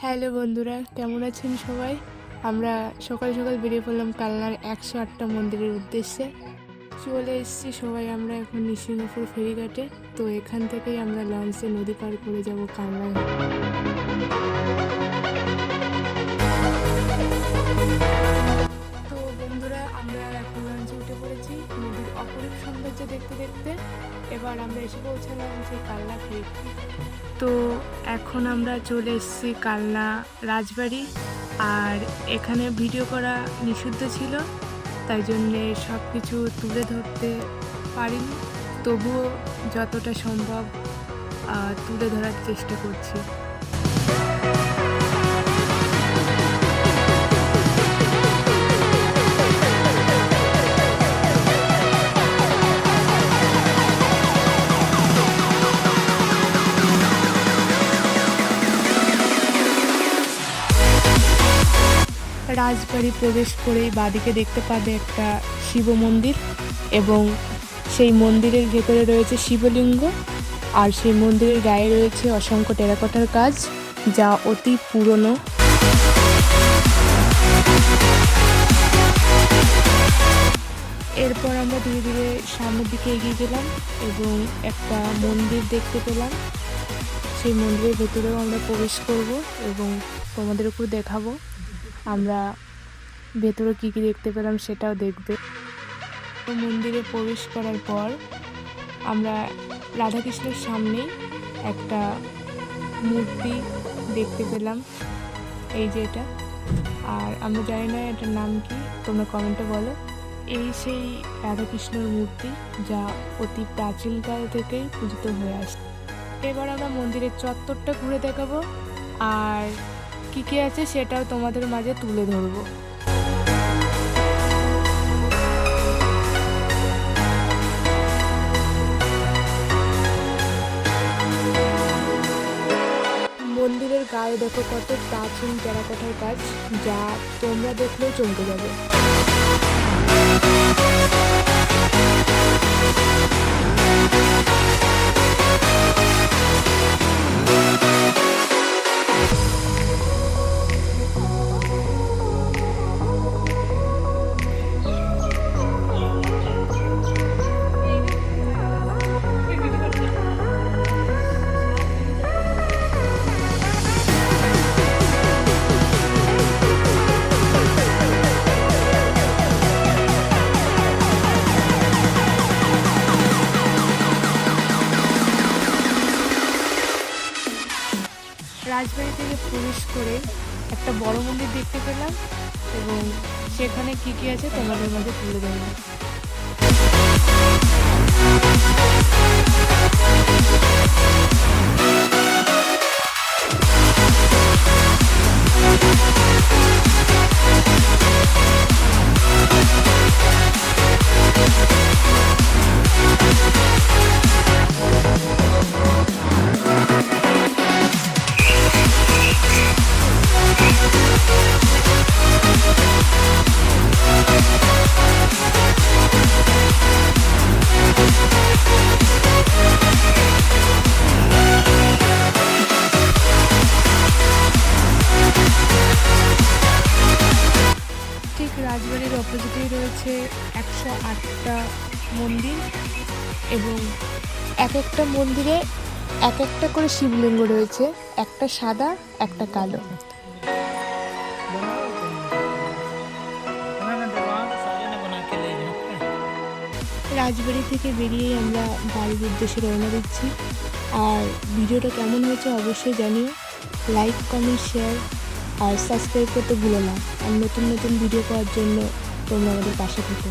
Hello বন্ধুরা, কেমন আছেন সবাই? আমরা সকাল সকাল বেরিয়ে পড়লাম কালনার একশো আটটা মন্দিরের উদ্দেশ্যে। চলে এসেছি সবাই আমরা এখন নিশিংহপুর ফেরিঘাটে। তো এখান থেকেই আমরা লঞ্চে নদী পার করে যাব কালনায়। সৌন্দর্য দেখতে দেখতে এবার আমরা এসে পৌঁছালাম সেই কালনা ফেরি তো এখন আমরা চলে এসেছি কালনা রাজবাড়ি, আর এখানে ভিডিও করা নিষিদ্ধ ছিল, তাই জন্যে সব কিছু তুলে ধরতে পারিনি। তবুও যতটা সম্ভব তুলে ধরার চেষ্টা করছি। রাজবাড়ি প্রবেশ করেই বাদিকে দেখতে পাবে একটা শিব মন্দির এবং সেই মন্দিরের ভেতরে রয়েছে শিবলিঙ্গ আর সেই মন্দিরের গায়ে রয়েছে অসংখ্য টেরাকোটার কাজ যা অতি পুরনো। এরপর আমরা ধীরে ধীরে সামনের দিকে এগিয়ে গেলাম এবং একটা মন্দির দেখতে পেলাম। সেই মন্দিরের ভেতরেও আমরা প্রবেশ করব এবং তোমাদের উপর দেখাবো। আমরা ভেতরে কী কী দেখতে পেলাম সেটাও দেখবে। মন্দিরে প্রবেশ করার পর আমরা রাধাকৃষ্ণের সামনে একটা মূর্তি দেখতে পেলাম। এই যে এটা। আর আমরা জানি না এটার নাম কি, তোমরা কমেন্টে বলো। এই সেই রাধাকৃষ্ণের মূর্তি যা অতি প্রাচীনকাল থেকেই পূজিত হয়ে আসছে এবার আমরা মন্দিরের চত্বরটা ঘুরে দেখাবো। আর কী কী আছে সেটাও তোমাদের মাঝে তুলে ধরবো। মন্দিরের গায়ে দেখো কত প্রাচীন টেরাকোটার কাজ যা তোমরা দেখলেও চমকে যাবে। রাজবাড়ি থেকে প্রবেশ করে একটা বড় মন্দির দেখতে পেলাম এবং সেখানে কি কি আছে তোমাদের মধ্যে তুলে ধরলাম রাজবাড়ির অপোজিটেই রয়েছে একশো আটটা মন্দির এবং এক একটা মন্দিরে এক একটা করে শিবলিঙ্গ রয়েছে, একটা সাদা, একটা কালো। রাজবাড়ি থেকে বেরিয়েই আমরা বাড়ির উদ্দেশ্যে রওনা দিচ্ছি। আর ভিডিওটা কেমন হয়েছে অবশ্যই জানিও। লাইক কমেন্ট শেয়ার আর সাবস্ক্রাইব করতে ভুলো না। আর নতুন নতুন ভিডিও পাওয়ার জন্য তোমরা আমাদের পাশে থেকো।